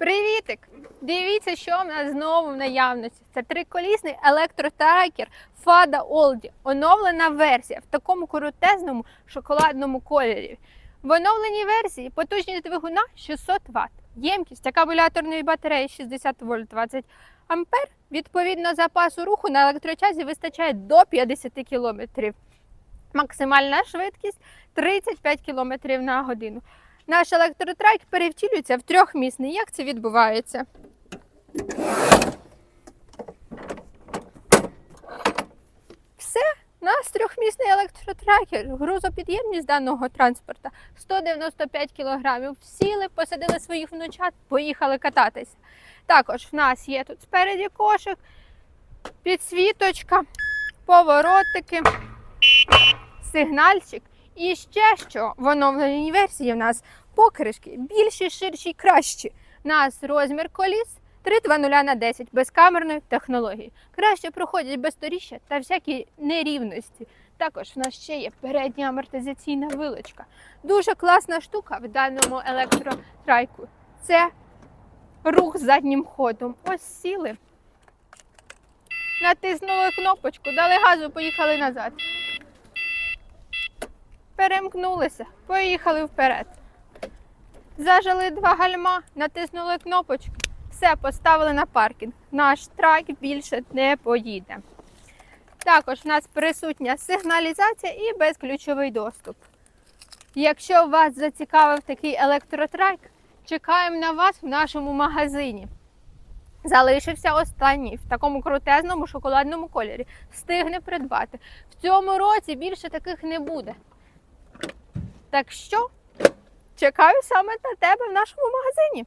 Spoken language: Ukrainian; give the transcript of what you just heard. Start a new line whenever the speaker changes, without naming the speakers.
Привітик! Дивіться, що в нас знову в наявності. Це триколісний електротрекер Fada Oldie. Оновлена версія в такому крутезному шоколадному кольорі. В оновленій версії потужність двигуна 600 Вт. Ємкість акумуляторної батареї 60 вольт 20 ампер. Відповідно, запасу руху на електрочазі вистачає до 50 км. Максимальна швидкість 35 км на годину. Наш електротрек перевтілюється в трьохмісний. Як це відбувається? Все, у нас трьохмісний електротрекер. Грузопідємність даного транспорта 195 кг. Сіли, посадили своїх внучат, поїхали кататися. Також в нас є тут спереді кошик, підсвіточка, поворотики, сигнальчик. І ще що в оновленій версії в нас покришки більші, ширші, кращі. У нас розмір коліс 320 на 10 безкамерної технології. Краще проходять безсторіжжя та всякі нерівності. Також в нас ще є передня амортизаційна вилочка. Дуже класна штука в даному електротрайку. Це рух заднім ходом. Ось сіли. Натиснули кнопочку, дали газу, поїхали назад. Перемкнулися, поїхали вперед. Зажали два гальма, натиснули кнопочку, все, поставили на паркінг. Наш трак більше не поїде. Також в нас присутня сигналізація і безключовий доступ. Якщо вас зацікавив такий електротрак, чекаємо на вас в нашому магазині. Залишився останній в такому крутезному шоколадному кольорі. Встигне придбати. В цьому році більше таких не буде. Так що чекаю саме на тебе в нашому магазині.